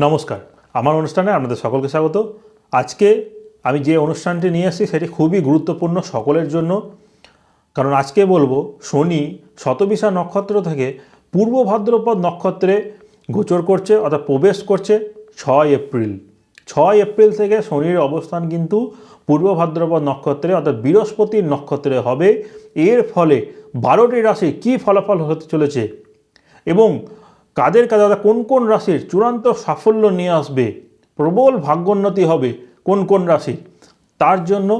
নমস্কার। আমার অনুষ্ঠানে আপনাদের সকলকে স্বাগত। আজকে আমি যে অনুষ্ঠানটি নিয়ে এসেছি সেটি খুবই গুরুত্বপূর্ণ সকলের জন্য। কারণ আজকে বলব, শনি শতবিশা নক্ষত্র থেকে পূর্ব ভাদ্রপদ নক্ষত্রে গোচর করছে, অর্থাৎ প্রবেশ করছে ছয় এপ্রিল। ছয় এপ্রিল থেকে শনির অবস্থান কিন্তু পূর্ব ভাদ্রপদ নক্ষত্রে, অর্থাৎ বৃহস্পতির নক্ষত্রে হবে। এর ফলে বারোটি রাশি কী ফলাফল হতে চলেছে? এবং কাদের কাজ দাদা কোন কোন রাশির চূড়ান্ত সাফল্য নিয়ে আসবে, প্রবল ভাগ্যোন্নতি হবে কোন কোন রাশি তার জন্য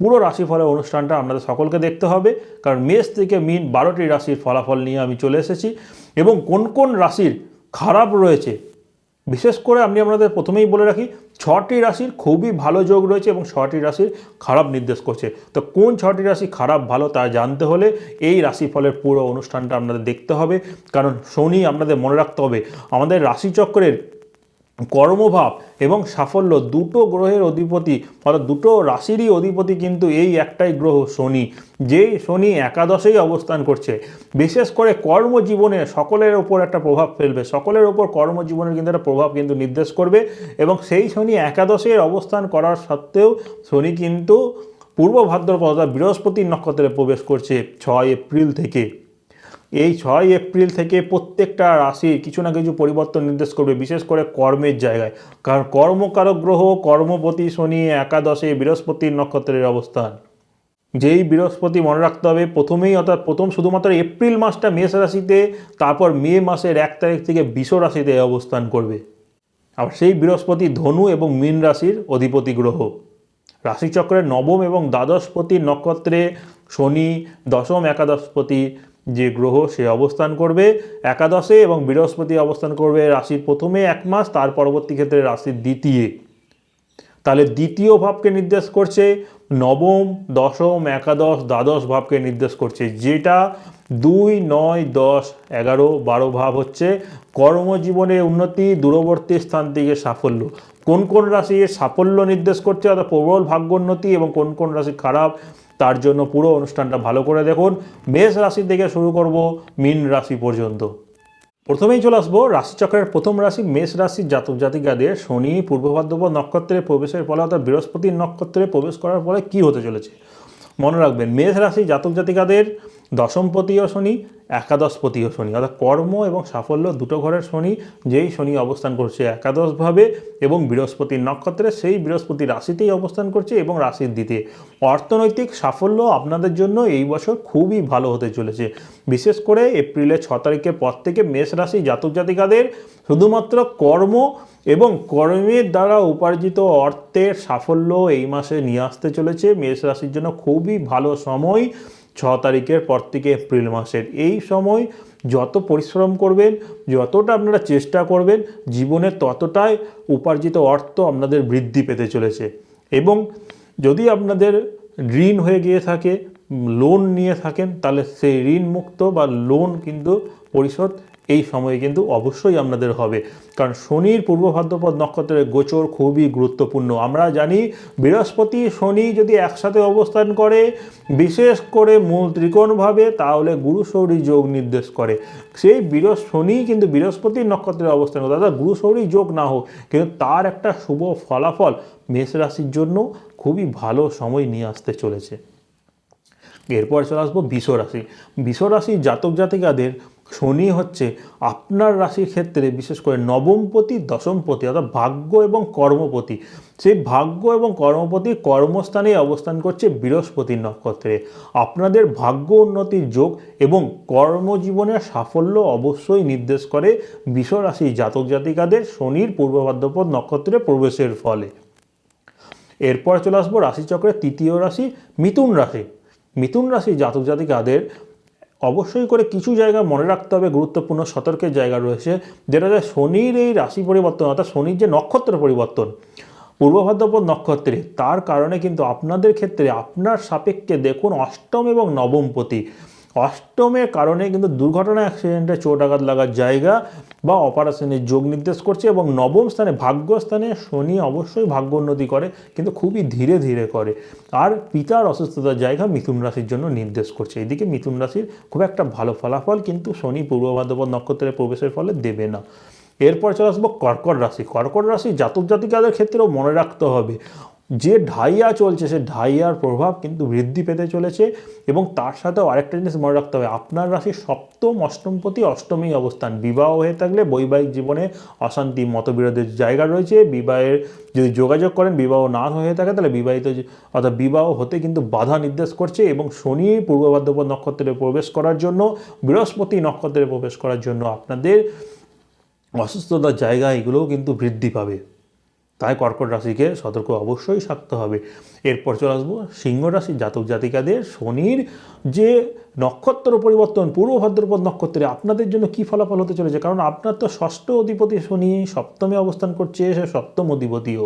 পুরো রাশিফলের অনুষ্ঠানটা আপনাদের সকলকে দেখতে হবে, কারণ মেষ থেকে মিন বারোটি রাশির ফলাফল নিয়ে আমি চলে এসেছি এবং কোন কোন রাশির খারাপ রয়েছে বিশেষ করে আমি আপনাদের প্রথমেই বলে রাখি, ছটি রাশির খুবই ভালো যোগ রয়েছে এবং ছটি রাশির খারাপ নির্দেশ করছে। তো কোন ছটি রাশি খারাপ ভালো তা জানতে হলে এই রাশিফলের পুরো অনুষ্ঠানটা আপনাদের দেখতে হবে। কারণ শনি আপনাদের মনে রাখতে হবে, আমাদের রাশিচক্রের কর্মভাব এবং সাফল্য দুটো গ্রহের অধিপতি, অর্থাৎ দুটো রাশিরই অধিপতি কিন্তু এই একটাই গ্রহ শনি যেই শনি একাদশেই অবস্থান করছে। বিশেষ করে কর্মজীবনে সকলের ওপর একটা প্রভাব ফেলবে, সকলের ওপর কর্মজীবনের কিন্তু একটা প্রভাব কিন্তু নির্দেশ করবে এবং সেই শনি একাদশের অবস্থান করার সত্ত্বেও শনি কিন্তু পূর্ব ভাদ্রপদ বৃহস্পতির নক্ষত্রে প্রবেশ করছে ছয় এপ্রিল থেকে। এই ছয় এপ্রিল থেকে প্রত্যেকটা রাশির কিছু না কিছু পরিবর্তন নির্দেশ করবে, বিশেষ করে কর্মের জায়গায়। কারণ কর্মকারক গ্রহ, কর্মপতি, শনি, একাদশে বৃহস্পতির নক্ষত্রের অবস্থান। যেই বৃহস্পতি মনে রাখতে হবে, প্রথমেই অর্থাৎ প্রথম শুধুমাত্র এপ্রিল মাসটা মেষ রাশিতে, তারপর মে মাসের এক তারিখ থেকে বিষ রাশিতে অবস্থান করবে। আর সেই বৃহস্পতি ধনু এবং মীন রাশির অধিপতি গ্রহ। রাশিচক্রের নবম এবং দ্বাদশপতি নক্ষত্রে শনি, দশম একাদশপতি যে গ্রহ সে অবস্থান করবে, একাদশে এবং বৃহস্পতি অবস্থান করবে রাশির প্রথমে এক মাস, তার পরবর্তী ক্ষেত্রে রাশির দ্বিতীয়। তাহলে দ্বিতীয় ভাবকে নির্দেশ করছে, নবম, দশম, একাদশ, দ্বাদশ ভাবকে নির্দেশ করছে, যেটা দুই, নয়, দশ, এগারো, বারো ভাব হচ্ছে কর্মজীবনে উন্নতি, দূরবর্তী স্থান থেকে সাফল্য। কোন কোন রাশির সাফল্য নির্দেশ করছে, অর্থাৎ প্রবল ভাগ্যোন্নতি এবং কোন কোন রাশি খারাপ তার জন্য পুরো অনুষ্ঠানটা ভালো করে দেখুন। মেষ রাশি থেকে শুরু করব মিন রাশি পর্যন্ত। প্রথমেই চলে আসব রাশিচক্রের প্রথম রাশি মেষ রাশির জাতক জাতিকাদের শনি পূর্ব নক্ষত্রে প্রবেশের ফলে অর্থাৎ বৃহস্পতির নক্ষত্রে প্রবেশ করার ফলে কি হতে চলেছে? মনে রাখবেন, মেষ রাশি জাতক জাতিকাদের দশমপতিও শনি, একাদশপতিও শনি। অর্থাৎ কর্ম এবং সাফল্য দুটো ঘরের শনি, যেই শনি অবস্থান করছে একাদশভাবে এবং বৃহস্পতির নক্ষত্রে, সেই বৃহস্পতি রাশিতেই অবস্থান করছে এবং রাশির দিতে অর্থনৈতিক সাফল্য আপনাদের জন্য এই বছর খুবই ভালো হতে চলেছে। বিশেষ করে এপ্রিলের ছ তারিখের পর থেকে মেষ রাশি জাতক জাতিকাদের শুধুমাত্র কর্ম এবং কর্মের দ্বারা উপার্জিত অর্থের সাফল্য এই মাসে নিয়ে আসতে চলেছে। মেষ রাশির জন্য খুবই ভালো সময়। ছ তারিখের পর থেকে এপ্রিল মাসের। এই সময় যত পরিশ্রম করবেন, যতটা আপনারা চেষ্টা করবেন, জীবনে ততটাই উপার্জিত অর্থ আপনাদের বৃদ্ধি পেতে চলেছে। এবং যদি আপনাদের ঋণ হয়ে গিয়ে থাকে লোন নিয়ে থাকেন, তাহলে সেই ঋণ মুক্ত বা লোন কিন্তু পরিশোধ এই সময়ে কিন্তু অবশ্যই আপনাদের হবে। কারণ শনির পূর্ব ভাদ্রপদ নক্ষত্রের গোচর খুবই গুরুত্বপূর্ণ। আমরা জানি বৃহস্পতি শনি যদি একসাথে অবস্থান করে, বিশেষ করে মূল ত্রিকোণভাবে তাহলে গুরু সৌরী যোগ নির্দেশ করে। সেই বৃহস্প শনি কিন্তু বৃহস্পতির নক্ষত্রের অবস্থান করে অর্থাৎ গুরু সৌরী যোগ না হোক, কিন্তু তার একটা শুভ ফলাফল মেষ রাশির জন্য খুবই ভালো সময় নিয়ে আসতে চলেছে। এরপর চলে আসব বিষ রাশি। বিষ রাশির জাতক জাতিকাদের শনি হচ্ছে আপনার রাশির ক্ষেত্রে বিশেষ করে নবমপতি, দশমপতি অর্থাৎ ভাগ্য এবং কর্মপতি। সেই ভাগ্য এবং কর্মপতি কর্মস্থানে অবস্থান করছে বৃহস্পতির নক্ষত্রে। আপনাদের ভাগ্য উন্নতির যোগ এবং কর্মজীবনের সাফল্য অবশ্যই নির্দেশ করে বিষ রাশি জাতক জাতিকাদের শনির পূর্ব ভাদ্রপদ নক্ষত্রে প্রবেশের ফলে। এরপর চলে আসব রাশিচক্রের তৃতীয় রাশি, মিথুন রাশি। মিথুন রাশি জাতক জাতিকাদের অবশ্যই করে কিছু জায়গা মনে রাখতে হবে, গুরুত্বপূর্ণ সতর্কের জায়গা রয়েছে। যেটা যায় শনির এই রাশি পরিবর্তন, অর্থাৎ শনির যে নক্ষত্র পরিবর্তন, পূর্ব ভাদ্রপদ নক্ষত্রে, তার কারণে কিন্তু আপনাদের ক্ষেত্রে আপনার সাপেক্ষে দেখুন অষ্টম এবং নবমপতি অষ্টমের কারণে কিন্তু দুর্ঘটনা অ্যাক্সিডেন্টে চোট আঘাত লাগার জায়গা বা অপারেশনের যোগ নির্দেশ করছে এবং নবম স্থানে ভাগ্যস্থানে শনি অবশ্যই ভাগ্য উন্নতি করে, কিন্তু খুবই ধীরে ধীরে করে। আর পিতার অসুস্থতার জায়গা মিথুন রাশির জন্য নির্দেশ করছে। এদিকে মিথুন রাশির খুব একটা ভালো ফলাফল কিন্তু শনি পূর্ব ভাদ্রপদ নক্ষত্রে প্রবেশের ফলে দেবে না। এরপর চলে আসব কর্কট রাশি। কর্কট রাশি জাতক জাতিকাদের ক্ষেত্রেও মনে রাখতে হবে। যে ঢাইয়া চলছে, সে ঢাইয়ার প্রভাব কিন্তু বৃদ্ধি পেতে চলেছে এবং তার সাথেও আরেকটা জিনিস মনে রাখতে হবে, আপনার রাশি সপ্তম অষ্টমপতি অষ্টমী অবস্থান। বিবাহ হয়ে থাকলে বৈবাহিক জীবনে অশান্তি, মতবিরোধের জায়গা রয়েছে। বিবাহের যদি যোগাযোগ করেন, বিবাহ না হয়ে থাকে, তাহলে বিবাহিত অর্থাৎ বিবাহ হতে কিন্তু বাধা নির্দেশ করছে এবং শনি পূর্ব ভাদ্রপদ নক্ষত্রে প্রবেশ করার জন্য, বৃহস্পতি নক্ষত্রে প্রবেশ করার জন্য আপনাদের অসুস্থতার জায়গা এগুলোও কিন্তু বৃদ্ধি পাবে। তাই কর্কট রাশিকে সতর্ক অবশ্যই থাকতে হবে। এরপর চলে আসব সিংহ রাশি জাতক জাতিকাদের শনির যে নক্ষত্র পরিবর্তন, পূর্ব ভদ্রপদ নক্ষত্রে আপনাদের জন্য কি ফলাফল হতে চলেছে? কারণ আপনার তো ষষ্ঠ অধিপতি শনি সপ্তমে অবস্থান করছে, সে সপ্তম অধিপতিও।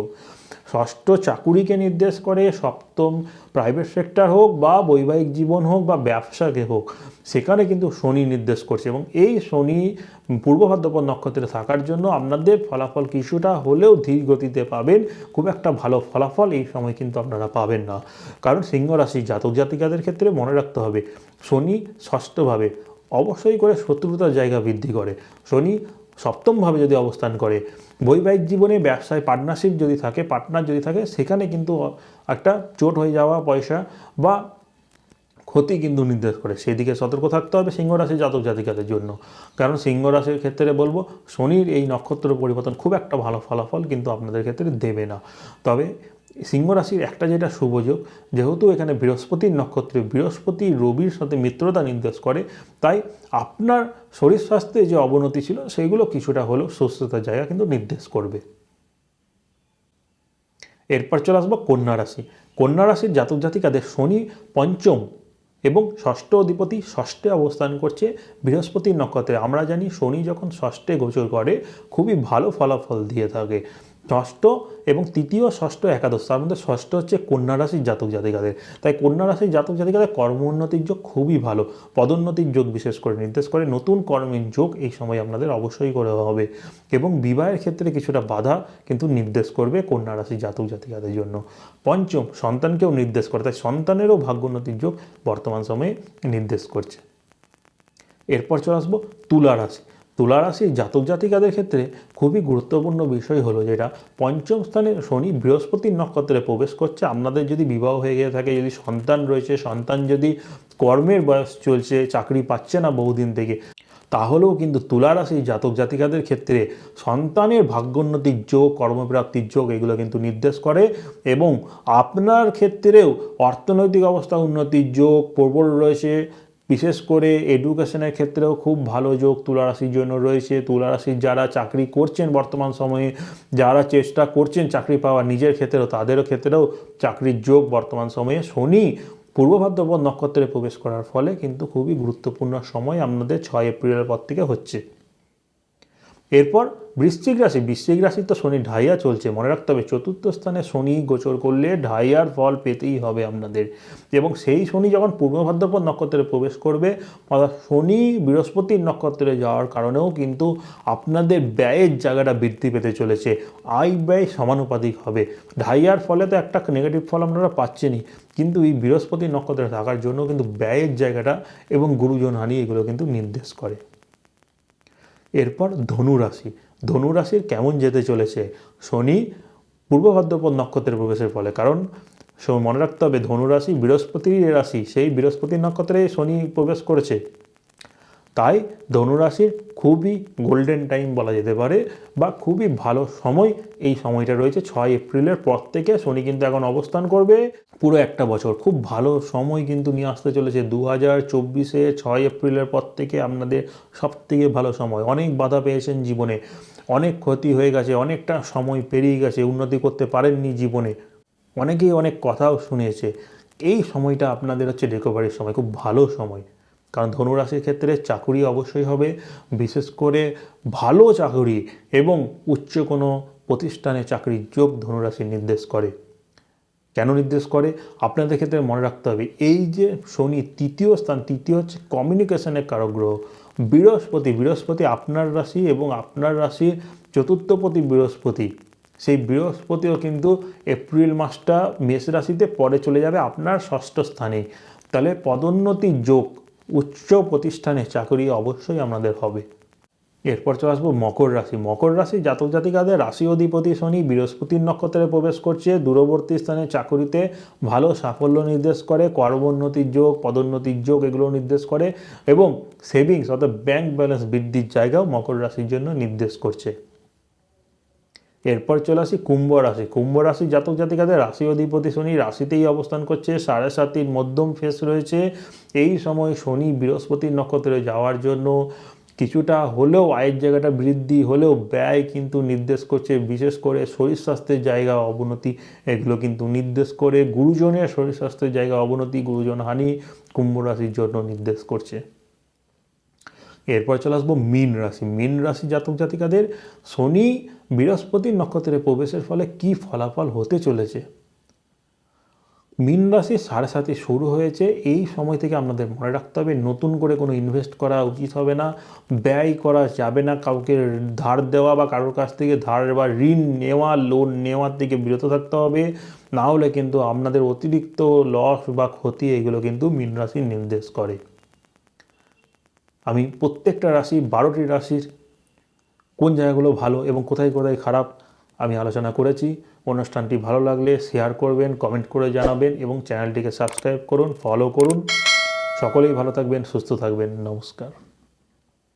ষষ্ঠ চাকুরিকে নির্দেশ করে, সপ্তম প্রাইভেট সেক্টর হোক বা বৈবাহিক জীবন হোক বা ব্যবসাকে হোক, সেখানে কিন্তু শনি নির্দেশ করছে এবং এই শনি পূর্ব ভাদ্রপদ নক্ষত্রে থাকার জন্য আপনাদের ফলাফল কিছুটা হলেও ধীর গতিতে পাবেন। খুব একটা ভালো ফলাফল এই সময় কিন্তু আপনারা পাবেন না। কারণ সিংহ রাশি জাতক জাতিকাদের ক্ষেত্রে মনে রাখতে হবে, শনি ষষ্ঠভাবে অবশ্যই করে শত্রুতার জায়গা বৃদ্ধি করে। শনি সপ্তমভাবে যদি অবস্থান করে। বৈবাহিক জীবনে ব্যবসায় পার্টনারশিপ যদি থাকে পার্টনার যদি থাকে, সেখানে কিন্তু একটা চোট হয়ে যাওয়া, পয়সা বা ক্ষতি কিন্তু নির্দেশ করে। সেদিকে সতর্ক থাকতে হবে সিংহ রাশি জাতক জাতিকাদের জন্য। কারণ সিংহ রাশির ক্ষেত্রে বলব, শনির এই নক্ষত্র পরিবর্তন খুব একটা ভালো ফলাফল কিন্তু আপনাদের ক্ষেত্রে দেবে না। তবে সিংহ রাশির একটা যেটা শুভযোগ যেহেতু এখানে বৃহস্পতির নক্ষত্রে, বৃহস্পতি রবির সাথে মিত্রতা নির্দেশ করে, তাই আপনার শরীর স্বাস্থ্যে যে অবনতি ছিল, সেগুলো কিছুটা হলেও সুস্থতার জায়গা কিন্তু নির্দেশ করবে। এরপর চলে আসব কন্যা রাশি। কন্যা রাশির জাতক জাতিকাদের শনি পঞ্চম এবং ষষ্ঠ অধিপতি ষষ্ঠে অবস্থান করছে বৃহস্পতির নক্ষত্রে। আমরা জানি শনি যখন ষষ্ঠে গোচর করে, খুবই ভালো ফলাফল দিয়ে থাকে। ষষ্ঠ এবং তৃতীয় ষষ্ঠ একাদশ। তার মধ্যে ষষ্ঠ হচ্ছে কন্যা রাশির জাতক জাতিকাদের। তাই কন্যা রাশির জাতক জাতিকাদের কর্ম উন্নতির যোগ খুবই ভালো। পদোন্নতির যোগ বিশেষ করে নির্দেশ করে নতুন কর্মের যোগ এই সময় আপনাদের অবশ্যই করে হবে এবং বিবাহের ক্ষেত্রে কিছুটা বাধা কিন্তু নির্দেশ করবে কন্যা রাশির জাতক জাতিকাদের জন্য। পঞ্চম, সন্তানকেও নির্দেশ করে। তাই সন্তানেরও ভাগ্যোন্নতির যোগ বর্তমান সময়ে নির্দেশ করছে। এরপর চলে আসব তুলা রাশি। তুলা রাশির জাতক জাতিকাদের ক্ষেত্রে খুবই গুরুত্বপূর্ণ বিষয় হলো যেটা পঞ্চম স্থানে শনি বৃহস্পতির নক্ষত্রে প্রবেশ করছে। আপনাদের যদি বিবাহ হয়ে গিয়ে থাকে, যদি সন্তান রয়েছে, সন্তান যদি কর্মের বয়স চলছে, চাকরি পাচ্ছে না বহুদিন থেকে, তাহলেও কিন্তু তুলা রাশির জাতক জাতিকাদের ক্ষেত্রে সন্তানের ভাগ্যোন্নতির যোগ, কর্মপ্রাপ্তির যোগ এগুলো কিন্তু নির্দেশ করে এবং আপনার ক্ষেত্রেও অর্থনৈতিক অবস্থা উন্নতির যোগ, প্রবল রয়েছে বিশেষ করে এডুকেশনের ক্ষেত্রেও খুব ভালো যোগ তুলারাশির জন্য রয়েছে। তুলা রাশির যারা চাকরি করছেন বর্তমান সময়ে, যারা চেষ্টা করছেন চাকরি পাওয়া নিজের ক্ষেত্রেও, তাদেরও ক্ষেত্রেও চাকরির যোগ বর্তমান সময়ে শনি পূর্ব ভাদ্রপদ নক্ষত্রে প্রবেশ করার ফলে কিন্তু খুবই গুরুত্বপূর্ণ সময় আপনাদের ছয় এপ্রিলের পর থেকে হচ্ছে। এরপর বৃশ্চিক রাশি, বৃশ্চিক রাশির তো শনি ঢাইয়া চলছে। মনে রাখতে হবে, চতুর্থ স্থানে শনি গোচর করলে ঢাইয়ার ফল পেতেই হবে আপনাদের। এবং সেই শনি যখন পূর্ব ভাদ্রপদ নক্ষত্রে প্রবেশ করবে, অর্থাৎ শনি বৃহস্পতির নক্ষত্রে যাওয়ার কারণেও কিন্তু আপনাদের ব্যয়ের জায়গাটা বৃদ্ধি পেতে চলেছে। আয় ব্যয় সমানুপাতিক হবে। ঢাইয়ার ফলে তো একটা নেগেটিভ ফল আপনারা পাচ্ছেনই। কিন্তু এই বৃহস্পতি নক্ষত্রে থাকার জন্য কিন্তু ব্যয়ের জায়গাটা এবং গুরুজন হানি এগুলো কিন্তু নির্দেশ করে। এরপর ধনুরাশি ধনুরাশির ধনু রাশির কেমন যেতে চলেছে? শনি পূর্ব ভাদ্রপদ নক্ষত্রের প্রবেশের ফলে। কারণ মনে রাখতে হবে ধনুরাশি বৃহস্পতির রাশি, সেই বৃহস্পতির নক্ষত্রে শনি প্রবেশ করেছে। তাই ধনুরাশির খুবই গোল্ডেন টাইম বলা যেতে পারে বা খুবই ভালো সময় এই সময়টা রয়েছে ছয় এপ্রিলের পর থেকে। শনি কিন্তু এখন অবস্থান করবে পুরো একটা বছর। খুব ভালো সময় কিন্তু নিয়ে আসতে চলেছে দু হাজার চব্বিশে ছয় এপ্রিলের পর থেকে আপনাদের সব থেকে ভালো সময়। অনেক বাধা পেয়েছেন জীবনে, অনেক ক্ষতি হয়ে গেছে, অনেকটা সময় পেরিয়ে গেছে, উন্নতি করতে পারেননি জীবনে। অনেকেই অনেক কথাও শুনেছে। এই সময়টা আপনাদের হচ্ছে রিকভারির সময়, খুব ভালো সময়। কারণ ধনুরাশির ক্ষেত্রে চাকুরি অবশ্যই হবে, বিশেষ করে ভালো চাকুরি এবং উচ্চ কোনো প্রতিষ্ঠানে চাকরির যোগ ধনুরাশি নির্দেশ করে। কেন নির্দেশ করে? আপনাদের ক্ষেত্রে মনে রাখতে হবে, এই যে শনি তৃতীয় স্থান, তৃতীয় হচ্ছে কমিউনিকেশনের কারগ্রহ বৃহস্পতি বৃহস্পতি আপনার রাশি এবং আপনার রাশির চতুর্থপতি বৃহস্পতি। সেই বৃহস্পতিও কিন্তু এপ্রিল মাসটা মেষ রাশিতে পরে চলে যাবে আপনার ষষ্ঠ স্থানে। তাহলে পদোন্নতি যোগ উচ্চ প্রতিষ্ঠানে চাকরি অবশ্যই আমাদের হবে। এরপর চলে আসব মকর রাশি। মকর রাশি জাতক জাতিকাদের রাশি অধিপতি শনি বৃহস্পতির নক্ষত্রে প্রবেশ করছে। দূরবর্তী স্থানে চাকুরিতে ভালো সাফল্য নির্দেশ করে, কর্মোন্নতির যোগ, পদোন্নতির যোগ এগুলো নির্দেশ করে এবং সেভিংস অর্থাৎ ব্যাংক ব্যালেন্স বৃদ্ধির জায়গাও মকর রাশির জন্য নির্দেশ করছে। এরপর চলে আসি কুম্ভ রাশি। কুম্ভ রাশি জাতক জাতিকাদের রাশি অধিপতি শনি রাশিতেই অবস্থান করছে। সাড়ে সাতির মধ্যম ফেস রয়েছে। এই সময় শনি বৃহস্পতির নক্ষত্রে যাওয়ার জন্য কিছুটা হলেও আয়ের জায়গাটা বৃদ্ধি হলেও ব্যয় কিন্তু নির্দেশ করছে। বিশেষ করে শরীর স্বাস্থ্যের জায়গা অবনতি, এগুলো কিন্তু নির্দেশ করে। গুরুজনের শরীর স্বাস্থ্যের জায়গা অবনতি, গুরুজন হানি কুম্ভ রাশির জন্য নির্দেশ করছে। এরপর চলে আসব মীন রাশি। মীন রাশি জাতক জাতিকাদের শনি বৃহস্পতির নক্ষত্রে প্রবেশের ফলে কি ফলাফল হতে চলেছে? মীন রাশি সাড়ে সাথে শুরু হয়েছে। এই সময় থেকে আপনাদের মনে রাখতে হবে, নতুন করে কোনো ইনভেস্ট করা উচিত হবে না। ব্যয় করা যাবে না কাউকে, ধার দেওয়া বা কারোর কাছ থেকে ধার বা ঋণ নেওয়া লোন নেওয়ার থেকে বিরত থাকতে হবে। না হলে কিন্তু আপনাদের অতিরিক্ত লস বা ক্ষতি, এগুলো কিন্তু মীন রাশি নির্দেশ করে। আমি প্রত্যেকটা রাশি, বারোটি রাশির কোন জায়গাগুলো ভালো এবং কোথায় কোথায় খারাপ আমি আলোচনা করেছি। অনুষ্ঠানটি ভালো লাগলে শেয়ার করবেন কমেন্ট করে জানাবেন এবং চ্যানেলটিকে সাবস্ক্রাইব করুন ফলো করুন। সকলেই ভালো থাকবেন, সুস্থ থাকবেন। নমস্কার।